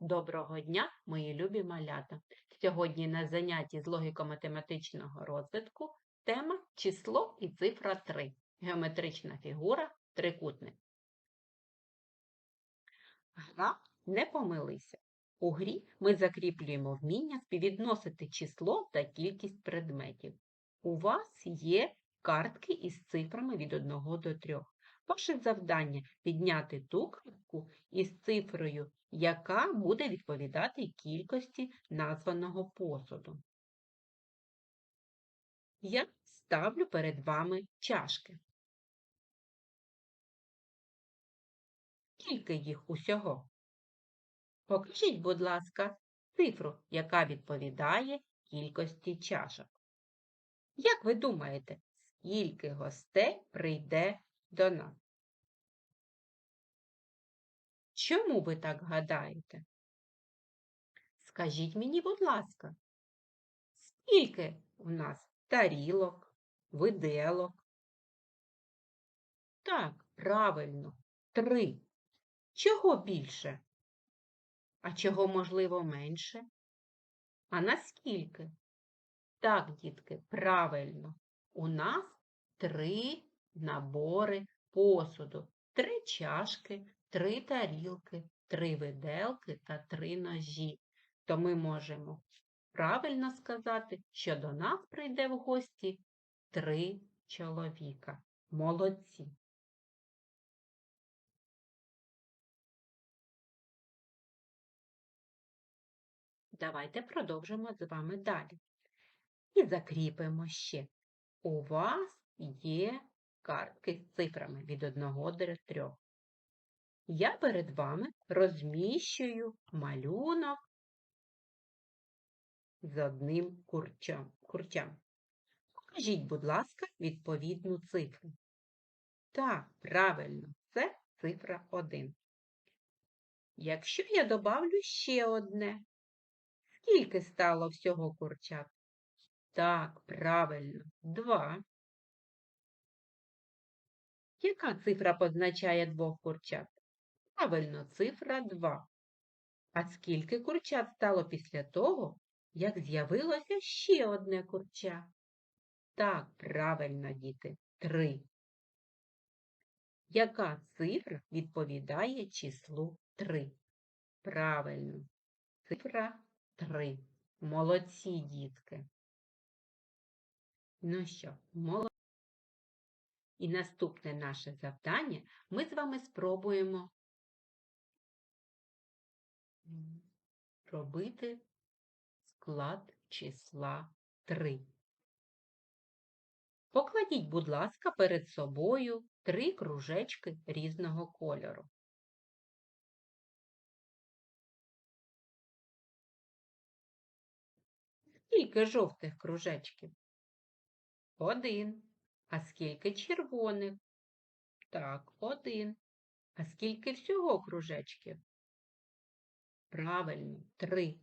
Доброго дня, мої любі малята! Сьогодні на занятті з логіко-математичного розвитку тема число і цифра 3. Геометрична фігура трикутник. Гра не помилися. У грі ми закріплюємо вміння співвідносити число та кількість предметів. У вас є картки із цифрами від 1 до 3. Ваше завдання підняти ту картку із цифрою, яка буде відповідати кількості названого посуду. Я ставлю перед вами чашки. Скільки їх усього? Покажіть, будь ласка, цифру, яка відповідає кількості чашок. Як ви думаєте, скільки гостей прийде до нас? Чому ви так гадаєте? Скажіть мені, будь ласка, скільки у нас тарілок, виделок? Так, правильно, три. Чого більше? А чого, можливо, менше? А наскільки? Так, дітки, правильно. У нас три набори посуду, три чашки, три тарілки, три виделки та три ножі. То ми можемо правильно сказати, що до нас прийде в гості три чоловіка. Молодці. Давайте продовжимо з вами далі. І закріпимо ще. У вас є картки з цифрами від 1 до 3. Я перед вами розміщую малюнок з одним курчам. курчам. Покажіть, будь ласка, відповідну цифру. Так, правильно, це цифра 1. Якщо я добавлю ще одне, скільки стало всього курчат? Так, правильно, 2. Яка цифра позначає двох курчат? Правильно, цифра 2. А скільки курчат стало після того, як з'явилося ще одне курча? Так, правильно, діти, 3. Яка цифра відповідає числу 3? Правильно, цифра 3. Молодці, дітки. Ну що, молодці. І наступне наше завдання ми з вами спробуємо робити склад числа 3. Покладіть, будь ласка, перед собою три кружечки різного кольору. Скільки жовтих кружечків? Один. А скільки червоних? Так, один. А скільки всього кружечків? Правильно, три.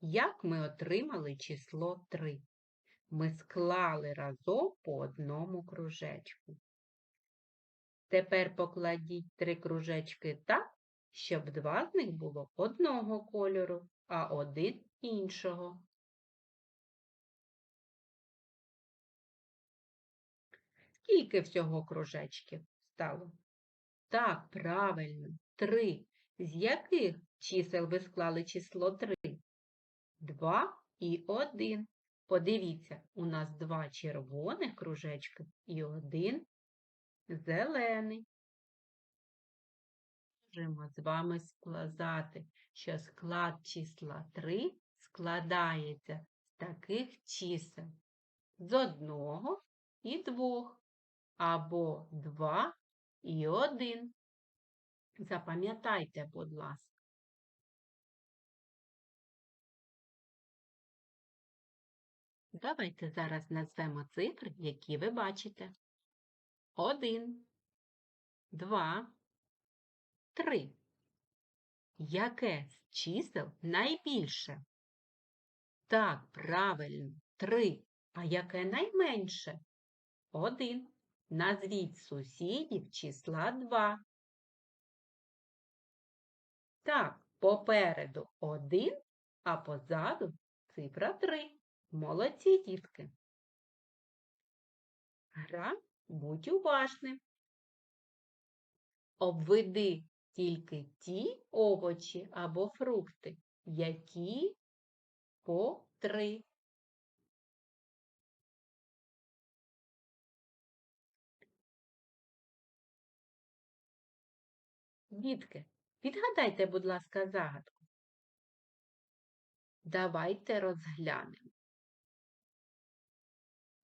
Як ми отримали число 3? Ми склали разом по одному кружечку. Тепер покладіть три кружечки так, щоб два з них було одного кольору, а один іншого. Скільки всього кружечків стало? Так, правильно, три. З яких чисел ви склали число 3? 2 і 1. Подивіться, у нас два червоних кружечки і один зелений. Можемо з вами сказати, що склад числа 3 складається з таких чисел з одного і двох, або 2 і 1. Запам'ятайте, будь ласка. Давайте зараз назвемо цифри, які ви бачите. Один, два, три. Яке з чисел найбільше? Так, правильно, три. А яке найменше? Один. Назвіть сусідів числа два. Так, Попереду один, а позаду цифра 3. Молодці, дітки. Гра будь уважним. Обведи тільки ті овочі або фрукти, які по три. Дітки, відгадайте, будь ласка, загадку. Давайте розглянемо.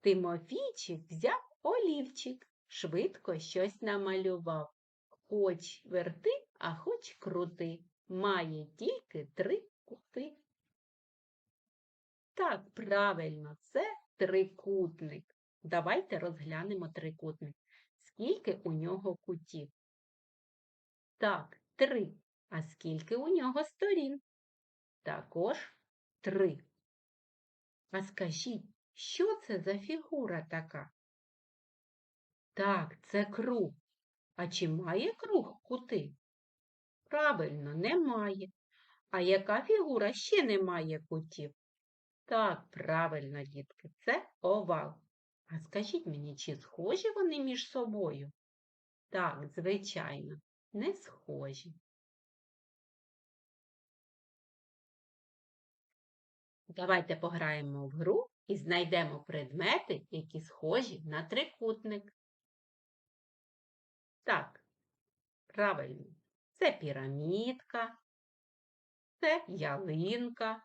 Тимофійчик взяв олівчик, швидко щось намалював. Хоч верти, а хоч крути, має тільки три кути. Так, правильно, це трикутник. Давайте розглянемо трикутник. Скільки у нього кутів? Так, три. А скільки у нього сторін? Також три. А скажіть, що це за фігура така? Так, це круг. А чи має круг кути? Правильно, немає. А яка фігура ще не має кутів? Так, правильно, дітки, це овал. А скажіть мені, чи схожі вони між собою? Так, звичайно, не схожі. Давайте пограємо в гру і знайдемо предмети, які схожі на трикутник. Так, правильно, це пірамідка, це ялинка,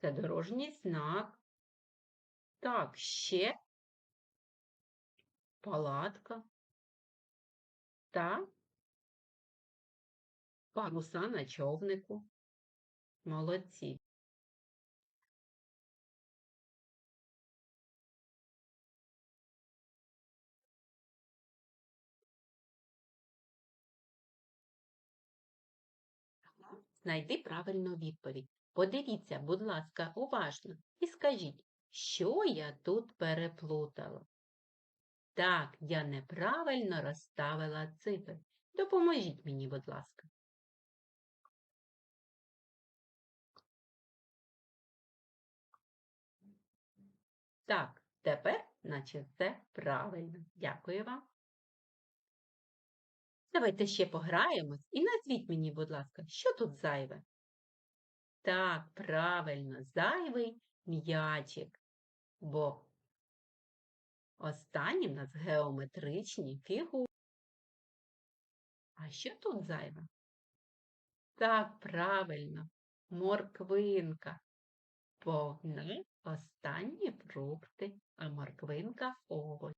це дорожній знак. Так, ще палатка та паруса на човнику. Молодці. Знайди правильну відповідь. Подивіться, будь ласка, уважно і скажіть, що я тут переплутала? Так, я неправильно розставила цифри. Допоможіть мені, будь ласка. Так, тепер, наче це правильно. Дякую вам. Давайте ще пограємось і назвіть мені, будь ласка, що тут зайве? Так, правильно, зайвий м'ячик, бо останні в нас геометричні фігури. А що тут зайве? Так, правильно, морквинка, не останні фрукти, а морквинка овоч.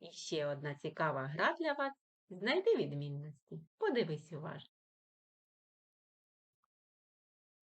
І ще одна цікава гра для вас. Знайди відмінності. Подивись уважно.